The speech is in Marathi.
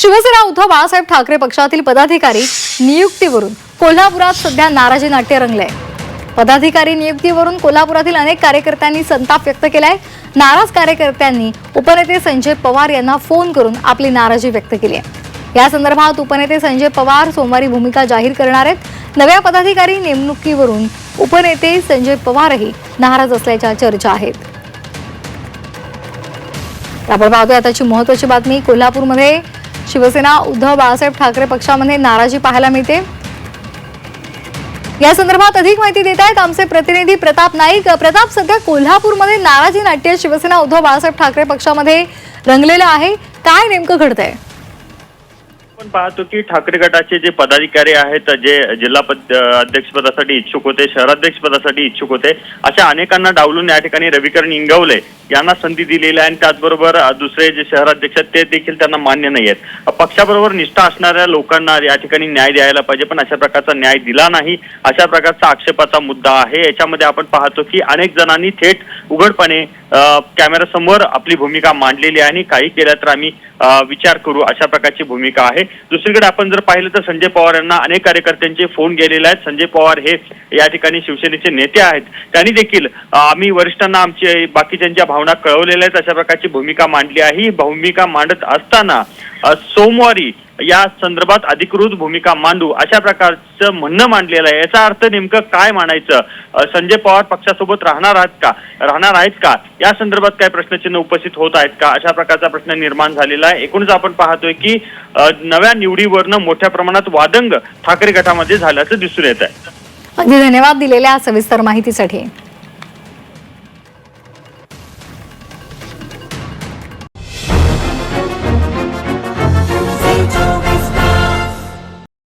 शिवसेना उद्धव बाळासाहेब ठाकरे पक्षातील पदाधिकारी नियुक्तीवरून कोल्हापुरात सध्या नाराजी नाट्य रंगले पदाधिकारी नियुक्तीवरून कोल्हापुरातील अनेक कार्यकर्त्यांनी संताप व्यक्त केलाय. नाराज कार्यकर्त्यांनी उपनेते संजय पवार यांना फोन करून आपली नाराजी व्यक्त केली आहे. या संदर्भात उपनेते संजय पवार सोमवारी भूमिका जाहीर करणार आहेत. नव्या पदाधिकारी नेमणुकीवरून उपनेते संजय पवारही नाराज असल्याच्या चर्चा आहेत. आपण पाहतोय आताची महत्वाची बातमी कोल्हापूरमध्ये. शिवसेना उद्धव बाळासाहेब ठाकरे पक्षामध्ये नाराजी पाहायला मिळते. या संदर्भात अधिक माहिती देत आहेत आमचे प्रतिनिधी प्रताप नाईक. प्रताप सध्या कोल्हापूरमध्ये नाराजी नाट्य शिवसेना उद्धव बाळासाहेब ठाकरे पक्षामध्ये रंगलेलं आहे. काय नेमकं घडतंय? आपण पाहतो की ठाकरे गटाचे जे पदाधिकारी आहेत जे जिल्हा पद अध्यक्षपदासाठी इच्छुक होते शहराध्यक्ष पदासाठी इच्छुक होते अशा अनेकांना डावलून या ठिकाणी रविकरण इंगवले. यांना संधी दिलेली आहे आणि त्याचबरोबर दुसरे जे शहराध्यक्ष आहेत ते देखील त्यांना मान्य नाही आहेत. पक्षाबरोबर निष्ठा असणाऱ्या लोकांना या ठिकाणी न्याय द्यायला पाहिजे पण अशा प्रकारचा न्याय दिला नाही. अशा प्रकारचा आक्षेपाचा मुद्दा आहे. याच्यामध्ये आपण पाहतो की अनेक जणांनी थेट उघडपणे कॅमेरासमोर आपली भूमिका मांडलेली आहे आणि काही केलं तर आम्ही विचार करू अशा प्रकारची भूमिका आहे. दुसरीकडे आपण जर पाहिलं तर संजय पवार यांना अनेक कार्यकर्त्यांचे फोन गेलेले आहेत. संजय पवार हे या ठिकाणी शिवसेनेचे नेते आहेत. त्यांनी देखील आम्ही वरिष्ठांना आमची बाकीच्यांच्या भावना कळवलेल्या आहेत. अशा प्रकारची भूमिका मांडली आहे. ही भूमिका मांडत असताना सोमवारी या संदर्भात अधिकृत भूमिका मांडू अशा प्रकारचं म्हणणं मांडलेलं आहे. याचा अर्थ नेमकं काय मानायचं संजय पवार पक्षासोबत राहणार आहेत का? राहणार आहेत का? या संदर्भात काय प्रश्नचिन्ह उपस्थित होत आहेत का? अशा प्रकारचा प्रश्न निर्माण झालेला आहे. एकूणच आपण पाहतोय की नव्या निवडीवरनं मोठ्या प्रमाणात वादंग ठाकरे गटामध्ये झाल्याचं दिसून येत आहे. अगदी धन्यवाद दिलेल्या सविस्तर माहितीसाठी.